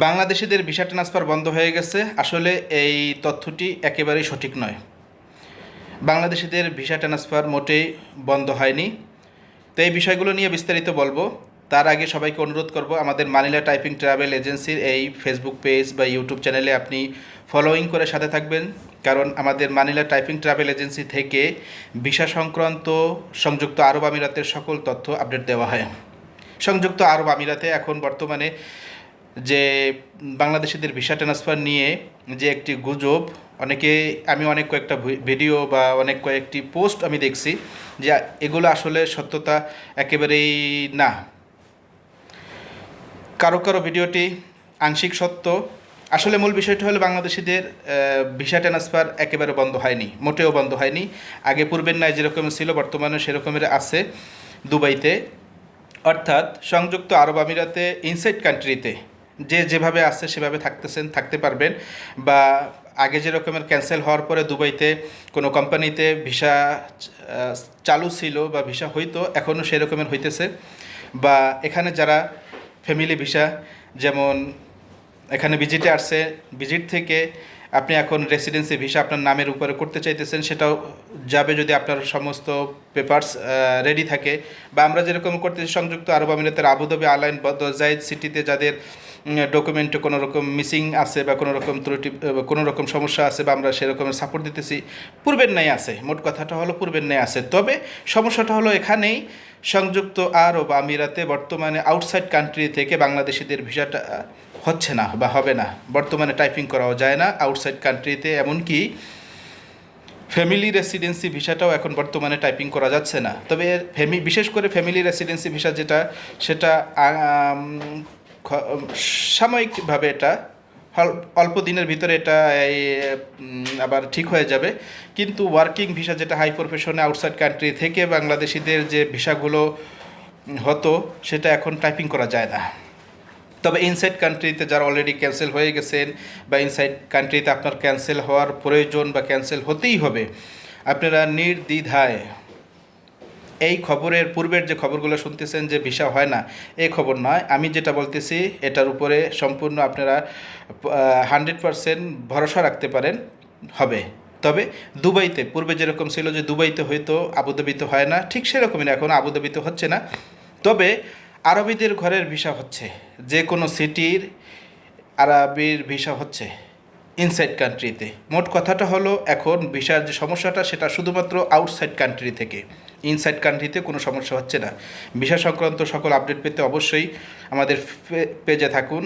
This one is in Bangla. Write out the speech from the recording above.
বাংলাদেশিদের ভিসা ট্রান্সফার বন্ধ হয়ে গেছে। আসলে এই তথ্যটি একেবারেই সঠিক নয়। বাংলাদেশিদের ভিসা ট্রান্সফার মোটেই বন্ধ হয়নি। তো এই বিষয়গুলো নিয়ে বিস্তারিত বলব। তার আগে সবাইকে অনুরোধ করব, আমাদের মানিলা টাইপিং ট্রাভেল এজেন্সির এই ফেসবুক পেজ বা ইউটিউব চ্যানেলে আপনি ফলোয়িং করে সাথে থাকবেন। কারণ আমাদের মানিলা টাইপিং ট্রাভেল এজেন্সি থেকে ভিসা সংক্রান্ত সংযুক্ত আরব আমিরাতের সকল তথ্য আপডেট দেওয়া হয়। সংযুক্ত আরব আমিরাতে এখন বর্তমানে যে বাংলাদেশিদের ভিসা ট্রান্সফার নিয়ে যে একটি গুজব, অনেকে, আমি অনেক কয়েকটা ভিডিও বা অনেক কয়েকটি পোস্ট আমি দেখছি যে এগুলো আসলে সত্যতা একেবারেই না। কারও কারও ভিডিওটি আংশিক সত্য। আসলে মূল বিষয়টি হলো বাংলাদেশিদের ভিসা ট্রান্সফার একেবারে বন্ধ হয়নি, মোটেও বন্ধ হয়নি। আগে পূর্বের ন্যায় যেরকম ছিল বর্তমানে সেরকমের আছে দুবাইতে। অর্থাৎ সংযুক্ত আরব আমিরাতে ইনসাইড কান্ট্রিতে যে যেভাবে আছে সেভাবে থাকতেছেন, থাকতে পারবেন। বা আগে যে রকমের ক্যান্সেল হওয়ার পরে দুবাইতে কোনো কোম্পানিতে ভিসা চালু ছিল বা ভিসা হইতো এখনও সেরকমের হইতেছে। বা এখানে যারা ফ্যামিলি ভিসা যেমন এখানে ভিজিটে আসছে ভিজিট থেকে আপনি এখন রেসিডেন্সি ভিসা আপনার নামের উপরে করতে চাইতেছেন, সেটাও যাবে যদি আপনার সমস্ত পেপারস রেডি থাকে। বা আমরা যেরকম করতেছি, সংযুক্ত আরব আমিরাতের আবুধাবি, আলাইন বদ জাইদ সিটিতে যাদের ডকুমেন্টে কোনো রকম মিসিং আছে বা কোনো রকম ত্রুটি কোনো রকম সমস্যা আছে বা আমরা সেরকমের সাপোর্ট দিতেছি, পূর্বের ন্যায় আছে। মোট কথাটা হলো পূর্বের ন্যায় আছে। তবে সমস্যাটা হলো এখানেই সংযুক্ত আরব আমিরাতে বর্তমানে আউটসাইড কান্ট্রি থেকে বাংলাদেশিদের ভিসাটা হচ্ছে না বা হবে না। বর্তমানে টাইপিং করাও যায় না আউটসাইড কান্ট্রিতে এমনকি ফ্যামিলি রেসিডেন্সি ভিসাটাও এখন বর্তমানে টাইপিং করা যাচ্ছে না। তবে ফ্যামি বিশেষ করে ফ্যামিলি রেসিডেন্সি ভিসা যেটা, সেটা সাময়িকভাবে এটা অল্প দিনের ভিতরে এটা আবার ঠিক হয়ে যাবে। কিন্তু ওয়ার্কিং ভিসা যেটা হাই প্রফেশনে আউটসাইড কান্ট্রি থেকে বাংলাদেশিদের যে ভিসাগুলো হতো, সেটা এখন টাইপিং করা যায় না। তবে ইনসাইড কান্ট্রিতে যারা অলরেডি ক্যান্সেল হয়ে গেছেন, বা ইনসাইড কান্ট্রিতে আপনার ক্যান্সেল হওয়ার প্রয়োজন বা ক্যান্সেল হতেই হবে, আপনারা নির্দ্বিধায় এই খবরের পূর্বের যে খবরগুলো শুনতেছেন যে ভিসা হয় না এই খবর নয়। আমি যেটা বলতেছি, এটার উপরে সম্পূর্ণ আপনারা হান্ড্রেড পারসেন্ট ভরসা রাখতে পারেন, হবে। তবে দুবাইতে, পূর্বে যেরকম ছিল যে দুবাইতে হয়তো আবুধাবিতে হয় না, ঠিক সেরকমই না, এখন আবুধাবিতে হচ্ছে না। তবে আরবিদের ঘরের ভিসা হচ্ছে, যে কোনো সিটির আরবির ভিসা হচ্ছে ইনসাইড কান্ট্রিতে মোট কথাটা হলো, এখন ভিসার যে সমস্যাটা, সেটা শুধুমাত্র আউটসাইড কান্ট্রি থেকে। ইনসাইড কান্ট্রিতে কোনো সমস্যা হচ্ছে না। ভিসা সংক্রান্ত সকল আপডেট পেতে অবশ্যই আমাদের পেজে থাকুন।